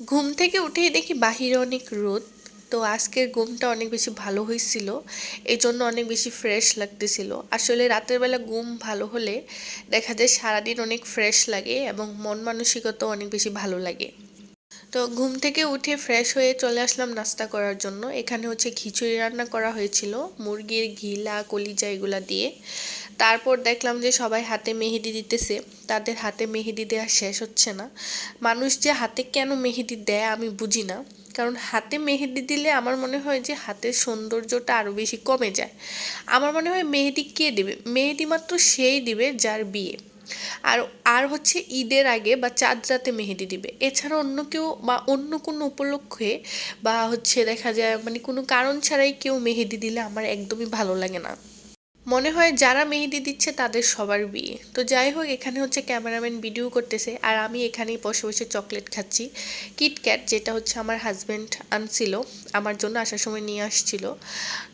ঘুম থেকে উঠেই দেখি বাহিরে অনেক রোদ, তো আজকের ঘুমটা অনেক বেশি ভালো হয়েছিল এই জন্য অনেক বেশি ফ্রেশ লাগতেছিল। আসলে রাতের বেলা ঘুম ভালো হলে দেখা যায় সারাদিন অনেক ফ্রেশ লাগে এবং মন মানসিকতাও অনেক বেশি ভালো লাগে। তো ঘুম থেকে উঠে ফ্রেশ হয়ে চলে আসলাম নাস্তা করার জন্য। এখানে হচ্ছে খিচুড়ি রান্না করা হয়েছিল, মুরগির ঘিলা, কলিজা এগুলা দিয়ে। তারপর দেখলাম যে সবাই হাতে মেহেদি দিতেছে, তাদের হাতে মেহেদি দেওয়া শেষ হচ্ছে না। মানুষ যে হাতে কেন মেহেদি দেয় আমি বুঝি না, কারণ হাতে মেহেদি দিলে আমার মনে হয় যে হাতের সৌন্দর্যটা আরও বেশি কমে যায়। আমার মনে হয় মেহেদি কে দেবে? মেহেদি মাত্র সেই দিবে যার বিয়ে। আর আর হচ্ছে ঈদের আগে বা চাঁদ রাতে মেহেদি দিবে। এছাড়া অন্য কেউ বা অন্য কোনো উপলক্ষে বা হচ্ছে দেখা যায় মানে কোনো কারণ ছাড়াই কেউ মেহেদি দিলে আমার একদমই ভালো লাগে না। মনে হয় যারা মেহেদি দিচ্ছে তাদের সবার বিয়ে। তো যাই হোক, এখানে হচ্ছে ক্যামেরাম্যান ভিডিও করতেছে আর আমি এখানেই বসে বসে চকলেট খাচ্ছি। কিটক্যাট যেটা হচ্ছে আমার হাজব্যান্ড আনছিল, আমার জন্য আসার সময় নিয়ে আসছিল।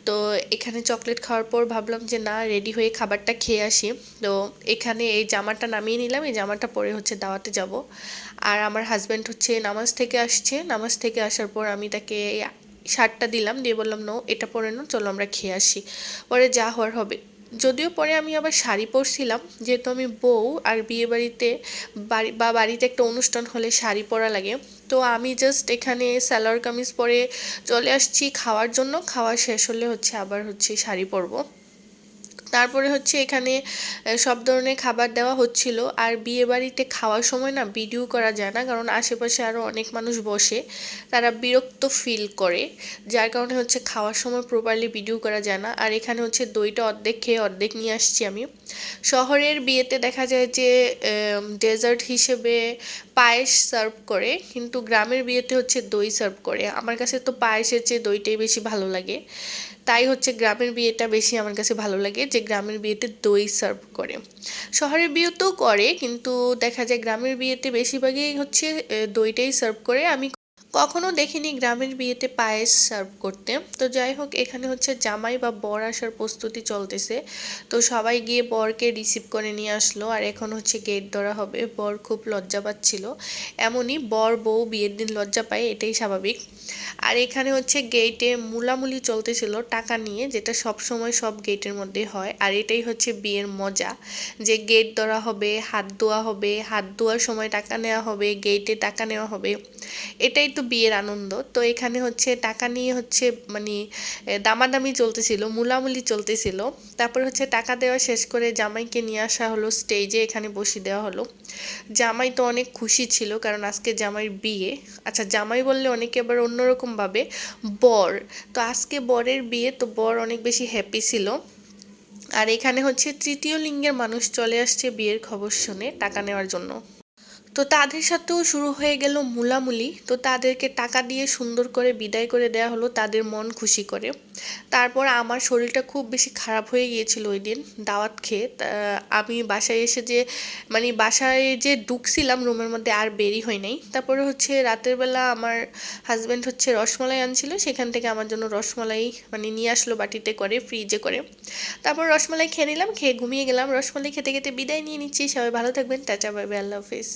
তো এখানে চকলেট খাওয়ার পর ভাবলাম যে না রেডি হয়ে খাবারটা খেয়ে আসি। তো এখানে এই জামাটা নামিয়ে নিলাম, এই জামাটা পরে হচ্ছে দাওয়াতে যাব। আর আমার হাজব্যান্ড হচ্ছে নামাজ থেকে আসছে। নামাজ থেকে আসার পর আমি তাকে শার্টটা দিলাম, দিয়ে বললাম নো এটা পরে নো চলো আমরা খেয়ে আসি। পরে যা হওয়ার হবে। যদিও পরে আমি আবার শাড়ি পরছিলাম, যেহেতু আমি বউ, আর বিয়ে বাড়িতে বাড়ি, বা বাড়িতে একটা অনুষ্ঠান হলে শাড়ি পরা লাগে। তো আমি জাস্ট এখানে স্যালোয়ার কামিজ পরে চলে আসছি। খাওয়ার জন্য, খাওয়া শেষ হলে হচ্ছে আবার হচ্ছে শাড়ি পরবো। তারপরে হচ্ছে এখানে সব ধরনের খাবার দেওয়া হচ্ছিল। আর বিয়ে বাড়িতে খাওয়ার সময় না ভিডিও করা যায় না, কারণ আশেপাশে আরও অনেক মানুষ বসে, তারা বিরক্ত ফিল করে। যার কারণে হচ্ছে খাওয়ার সময় প্রপারলি ভিডিও করা যায় না। আর এখানে হচ্ছে দইটা অর্ধেক খেয়ে অর্ধেক নিয়ে আসছি আমি। শহরের বিয়েতে দেখা যায় যে ডেজার্ট হিসেবে পায়েস সার্ভ করে, কিন্তু গ্রামের বিয়েতে হচ্ছে দই সার্ভ করে। আমার কাছে তো পায়েসের চেয়ে দইটাই বেশি ভালো লাগে। তাই হচ্ছে গ্রামের বিয়েটা বেশি আমার কাছে ভালো লাগে, যে গ্রামের বিয়েতে দই সার্ভ করে। শহরের বিয়েতেও করে, কিন্তু দেখা যায় গ্রামের বিয়েতে বেশিরভাগই হচ্ছে দইটাই সার্ভ করে। আমি কখনো দেখিনি গ্রামের বিয়েতে পায়েস সার্ভ করতে। তো যাই হোক, এখানে হচ্ছে জামাই বা বর আসার প্রস্তুতি চলতেছে। তো সবাই গিয়ে বরকে রিসিভ করে নিয়ে আসলো। আর এখন হচ্ছে গেট ধরা হবে। বর খুব লজ্জা পাচ্ছিল। এমনই বর বউ বিয়ের দিন লজ্জা পায়, এটাই স্বাভাবিক। আর এখানে হচ্ছে গেটে মুলামুলি চলতেছিল টাকা নিয়ে, যেটা সব সময় সব গেটের মধ্যে হয়। আর এটাই হচ্ছে বিয়ের মজা, যে গেট ধরা হবে, হাত ধোয়া হবে, হাত ধোয়ার সময় টাকা নেওয়া হবে গেটে টাকা নেওয়া হবে। এটাই তো বিয়ের আনন্দ। তো এখানে হচ্ছে টাকা নিয়ে হচ্ছে মানে দামাদামি চলতেছিল, মুলামুলি চলতেছিল। তারপর হচ্ছে টাকা দেওয়া শেষ করে জামাইকে নিয়ে আসা হলো স্টেজে এখানে বসিয়ে দেওয়া হলো। জামাই তো অনেক খুশি ছিল, কারণ আজকে জামাইয়ের বিয়ে। আচ্ছা জামাই বললে অনেকে আবার অন্যরকমভাবে বর। তো আজকে বরের বিয়ে, তো বর অনেক বেশি হ্যাপি ছিল। আর এখানে হচ্ছে তৃতীয় লিঙ্গের মানুষ চলে আসছে বিয়ের খবর শুনে টাকা নেওয়ার জন্য। তো তাদের সাথেও শুরু হয়ে গেল মুলামুলি। তো তাদেরকে টাকা দিয়ে সুন্দর করে বিদায় করে দেওয়া হলো, তাদের মন খুশি করে। তারপর আমার শরীরটা খুব বেশি খারাপ হয়ে গিয়েছিল ওই দিন দাওয়াত খেয়ে। আমি বাসায় এসে যে মানে বাসায় যে ঢুকছিলাম রুমের মধ্যে আর বেরি হয় নাই। তারপরে হচ্ছে রাতের বেলা আমার হাজব্যান্ড হচ্ছে রসমলাই আনছিল, সেখান থেকে আমার জন্য রসমলাই মানে নিয়ে আসলো বাটিতে করে ফ্রিজে করে। তারপর রসমালাই খেয়ে নিলাম, খেয়ে ঘুমিয়ে গেলাম। রসমালাই খেতে খেতে বিদায় নিয়ে নিচ্ছি। সবাই ভালো থাকবেন। টাটা বাই, আল্লাহ হাফিজ।